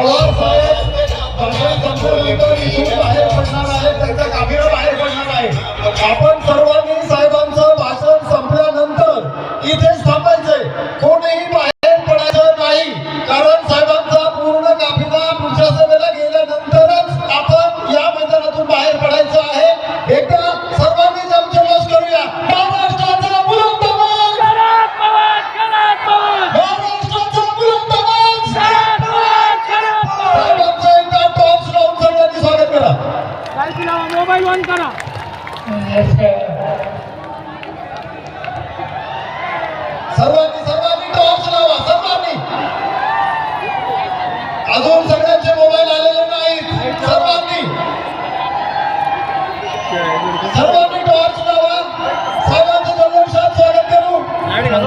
पवार साहेब बाहेर पडणार आहे त्यांचा काफिला बाहेर पडणार आहे. आपण सर्वांनी सर्वांनी टॉर्च लावा सर्वांनी. अजून सगळ्यांचे मोबाईल आलेले नाहीत. सर्वांनी. सर्वांनी टॉर्च लावा साहेबांचं जल्लोषात स्वागत करू. एका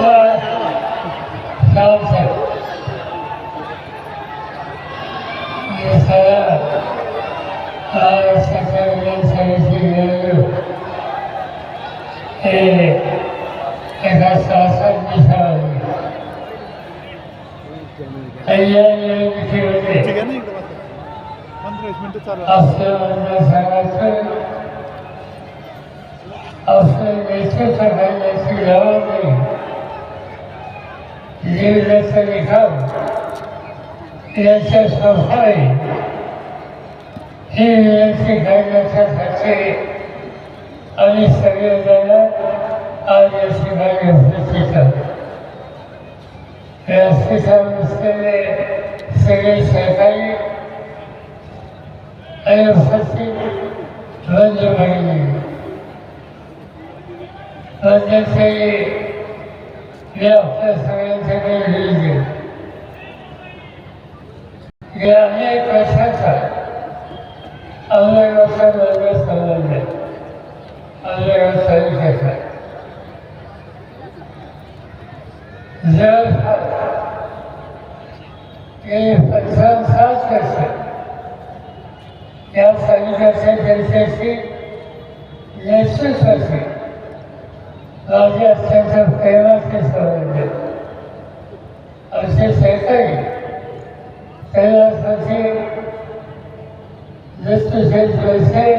जीवनाचं निकाल याच्या सफाई ही विनंती करण्याच्यासाठी आम्ही सगळेजण आज या ठिकाणी उपस्थित आहोत व्यासपीठावर बसलेले सगळे सहकारी आणि उपस्थित बंधू भगिनी बंधूचे मी आपल्या सगळ्यांसाठी लिहिले गेल्या अनेक वर्षाचा औरंगाबादचा वर्ग संबंध आहे औरंगाबाद तालुक्याचा जर गेली पंचावन्न वर्ष या तालुक्याच्या जनतेशी नेतृत्वाची माझे अत्यंत प्रेमाचे संबंध असे सहकारी कैलासाचे दत्तशेठ जोसे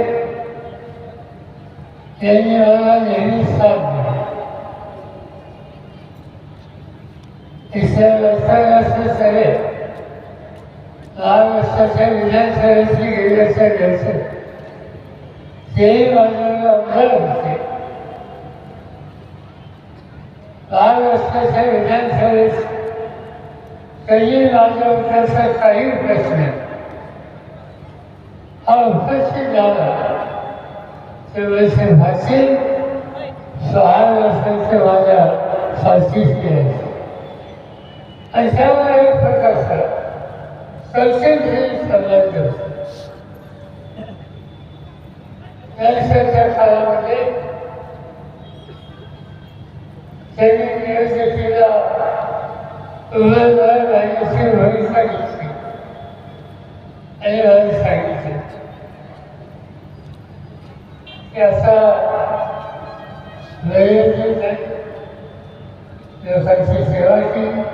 यांनी मला नेहमी साथ दिली तिसऱ्या वर्षाला सगळे दहा वर्षाच्या विधानसभेची गेल्याच्या दिवशी तेही माझ्यावर आमदार होते दहा वर्षाच्या विधानसभेत कधी माझ्या काही प्रश्न नाही. हा उपस्थित झाला तेव्हा भाषे सहा वर्षाचे माझ्या साथीशी आहे अशावर एक प्रकारचा कौशल्य संबंध त्यांच्या काळामध्ये त्यांनी नियोजकीला उमेदवार राहायची भूमिका घेतली आणि मला सांगितले. की असा नैवेद्य लोकांची सेवा केली.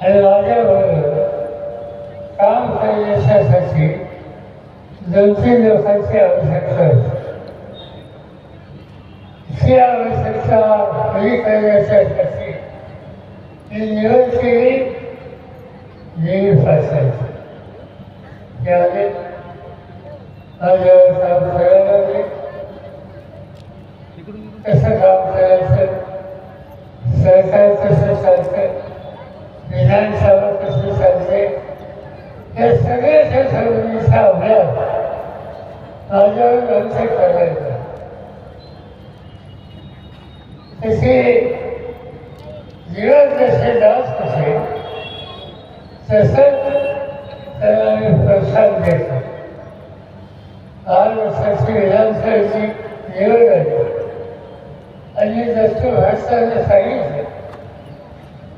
आणि माझ्याबरोबर काम करण्यासाठी दोन तीन लोकांची आवश्यकता होती ही आवश्यकता पुरी करण्यासाठी मी निवड केली नेहमी फासायची त्यामध्ये माझ्यावर काम करायला लागले. कसं काम करायचं? सरकार कसं चालतं विधानसभा कशी चालते हे सगळ्याच्या सर्वांचा अभ्यास माझ्यावर लक्ष करायचं तसे जीवन जसे दास कसे तसं प्रोत्साहन देतो. आठ वर्षाची विधानसभेची निवड झाली. आणि जसं भाषणाने सांगितलं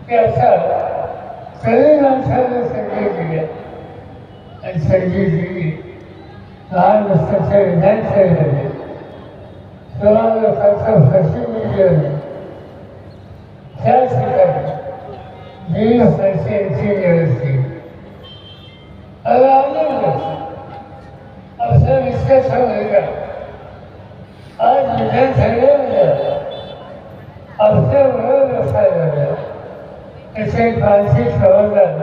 की असा सगळी माणसाला संधी दिल्या आणि संधी दिली लहान वर्षाच्या विधानसभेमध्ये सोळा लोकांचं फसवून दिलं त्या ठिकाणी दीड वर्षांची व्यवस्थित अरे आनंद असा विश्वास होईल आज विधानसभेमध्ये आमच्या बरोबर बसायला सेंट फ्रान्सिस समाधान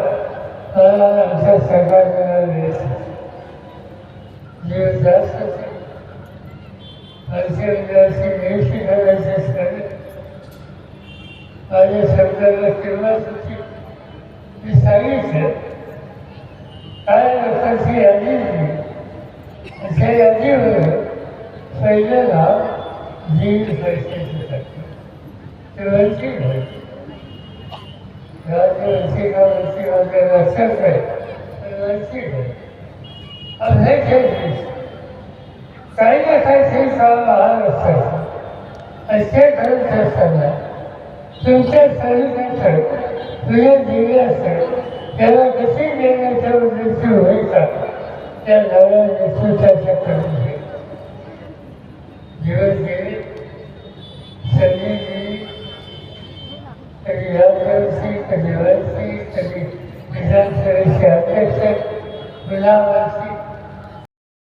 मला आमच्या सरकारला जीव जास्त असेल. आमचे विद्यार्थी नियुक्ती करायचे असताना माझ्या शब्दाला किंमत होती मी सांगितलं. काय लोकांची यादी दिली त्या यादीवर पहिलं नाव दीड पैशाचं ते वंचित व्हायचे राज्य वंचित हा वंचित माझ्या लक्षात आहे आणि हे काही ना काहीतरी काम लहान असतात आणि ते करत असताना तुमच्या सर्विसांचं तुझ्या दिले असतात त्याला कशी देण्याच्या उद्देश होईल का त्या नव्या नेतृत्वाच्या कडून